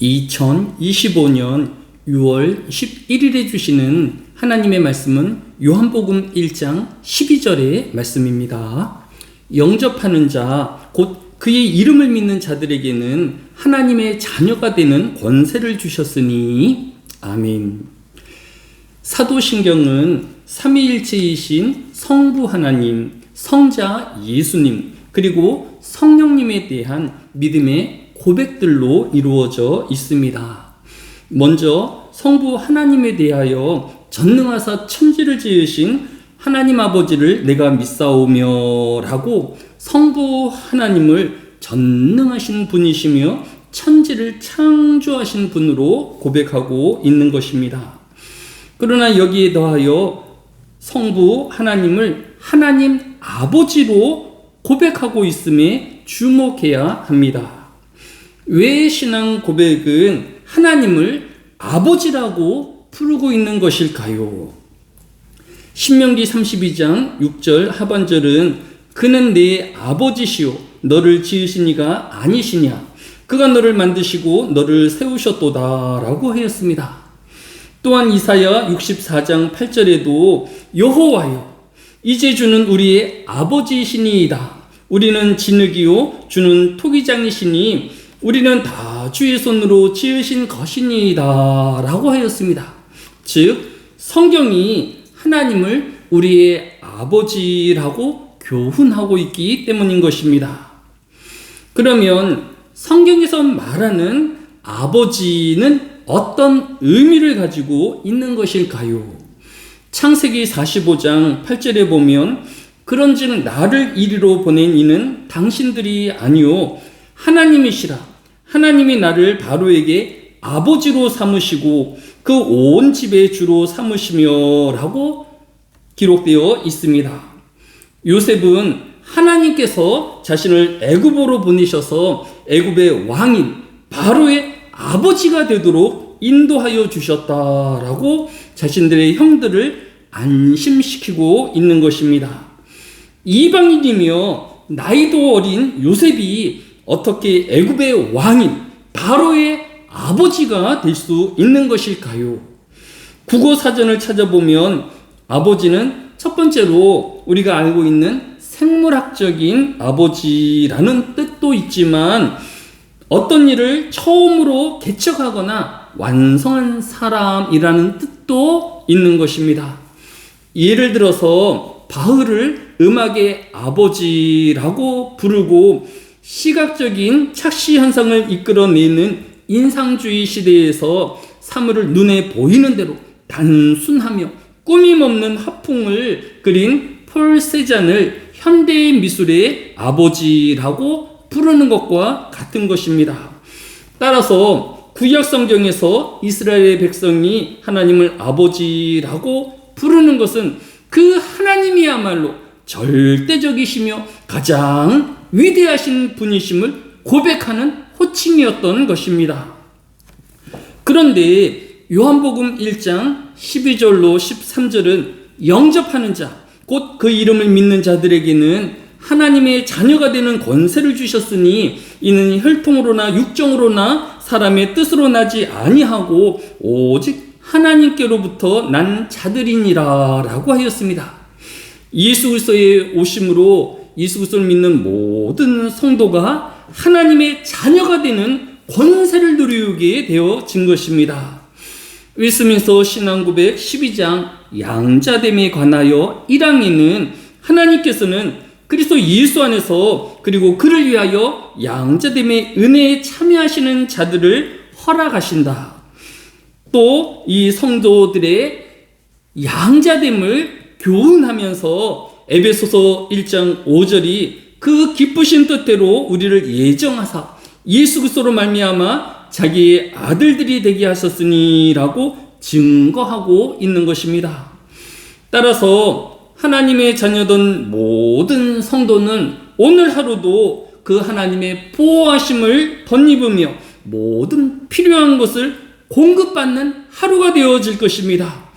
2025년 6월 11일에 주시는 하나님의 말씀은 요한복음 1장 12절의 말씀입니다. 영접하는 자, 곧 그의 이름을 믿는 자들에게는 하나님의 자녀가 되는 권세를 주셨으니, 아멘. 사도신경은 삼위일체이신 성부 하나님, 성자 예수님, 그리고 성령님에 대한 믿음의 고백들로 이루어져 있습니다. 먼저 성부 하나님에 대하여 전능하사 천지를 지으신 하나님 아버지를 내가 믿사오며 라고 성부 하나님을 전능하신 분이시며 천지를 창조하신 분으로 고백하고 있는 것입니다. 그러나 여기에 더하여 성부 하나님을 하나님 아버지로 고백하고 있음에 주목해야 합니다. 왜 신앙 고백은 하나님을 아버지라고 부르고 있는 것일까요? 신명기 32장 6절 하반절은 그는 내 아버지시오 너를 지으신 이가 아니시냐 그가 너를 만드시고 너를 세우셨도다 라고 하였습니다. 또한 이사야 64장 8절에도 여호와여 이제 주는 우리의 아버지시니이다. 우리는 진흙이요 주는 토기장이시니 우리는 다 주의 손으로 지으신 것이니이다. 라고 하였습니다. 즉, 성경이 하나님을 우리의 아버지라고 교훈하고 있기 때문인 것입니다. 그러면 성경에서 말하는 아버지는 어떤 의미를 가지고 있는 것일까요? 창세기 45장 8절에 보면 그런즉 나를 이리로 보낸 이는 당신들이 아니요 하나님이시라 하나님이 나를 바로에게 아버지로 삼으시고 그 온 집의 주로 삼으시며라고 기록되어 있습니다. 요셉은 하나님께서 자신을 애굽으로 보내셔서 애굽의 왕인 바로의 아버지가 되도록 인도하여 주셨다라고 자신들의 형들을 안심시키고 있는 것입니다. 이방인이며 나이도 어린 요셉이 어떻게 애굽의 왕인 바로의 아버지가 될 수 있는 것일까요? 국어 사전을 찾아보면 아버지는 첫 번째로 우리가 알고 있는 생물학적인 아버지라는 뜻도 있지만 어떤 일을 처음으로 개척하거나 완성한 사람이라는 뜻도 있는 것입니다. 예를 들어서 바흐를 음악의 아버지라고 부르고 시각적인 착시 현상을 이끌어내는 인상주의 시대에서 사물을 눈에 보이는 대로 단순하며 꾸밈없는 화풍을 그린 폴 세잔을 현대의 미술의 아버지라고 부르는 것과 같은 것입니다. 따라서 구약 성경에서 이스라엘의 백성이 하나님을 아버지라고 부르는 것은 그 하나님이야말로 절대적이시며 가장 위대하신 분이심을 고백하는 호칭이었던 것입니다. 그런데 요한복음 1장 12절로 13절은 영접하는 자, 곧 그 이름을 믿는 자들에게는 하나님의 자녀가 되는 권세를 주셨으니 이는 혈통으로나 육정으로나 사람의 뜻으로 나지 아니하고 오직 하나님께로부터 난 자들이니라라고 하였습니다. 예수 그리스도의 오심으로 예수 그리스도를 믿는 모든 성도가 하나님의 자녀가 되는 권세를 누리게 되어진 것입니다. 웨스민서 신앙고백 12장 양자됨에 관하여 1항에는 하나님께서는 그리스도 예수 안에서 그리고 그를 위하여 양자됨의 은혜에 참여하시는 자들을 허락하신다. 또 이 성도들의 양자됨을 교훈하면서 에베소서 1장 5절이 그 기쁘신 뜻대로 우리를 예정하사 예수 그리스도로 말미암아 자기의 아들들이 되게 하셨으니라고 증거하고 있는 것입니다. 따라서 하나님의 자녀던 모든 성도는 오늘 하루도 그 하나님의 보호하심을 덧입으며 모든 필요한 것을 공급받는 하루가 되어질 것입니다.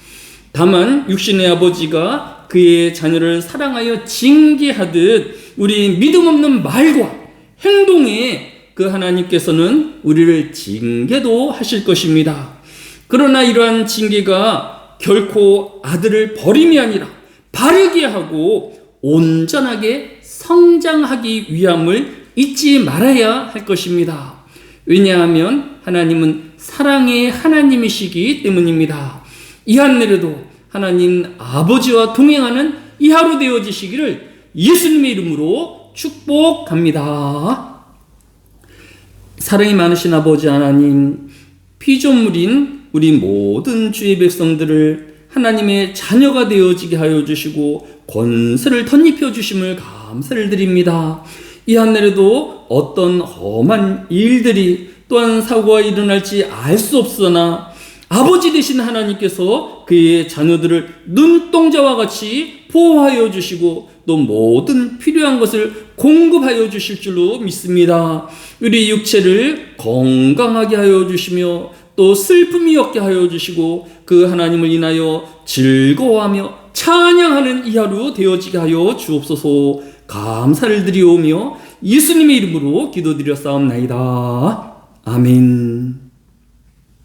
다만 육신의 아버지가 그의 자녀를 사랑하여 징계하듯 우리 믿음 없는 말과 행동에 그그 하나님께서는 우리를 징계도 하실 것입니다. 그러나 이러한 징계가 결코 아들을 버림이 아니라 바르게 하고 온전하게 성장하기 위함을 잊지 말아야 할 것입니다. 왜냐하면 하나님은 사랑의 하나님이시기 때문입니다. 이 한내에도 하나님 아버지와 동행하는 이 하루 되어지시기를 예수님의 이름으로 축복합니다. 사랑이 많으신 아버지 하나님, 피조물인 우리 모든 주의 백성들을 하나님의 자녀가 되어지게 하여 주시고 권세를 덧입혀 주심을 감사를 드립니다. 이 한날에도 어떤 험한 일들이 또한 사고가 일어날지 알 수 없으나 아버지 되신 하나님께서 그의 자녀들을 눈동자와 같이 보호하여 주시고 또 모든 필요한 것을 공급하여 주실 줄로 믿습니다. 우리 육체를 건강하게 하여 주시며 또 슬픔이 없게 하여 주시고 그 하나님을 인하여 즐거워하며 찬양하는 이 하루 되어지게 하여 주옵소서 감사를 드리오며 예수님의 이름으로 기도드려 싸움나이다. 아멘.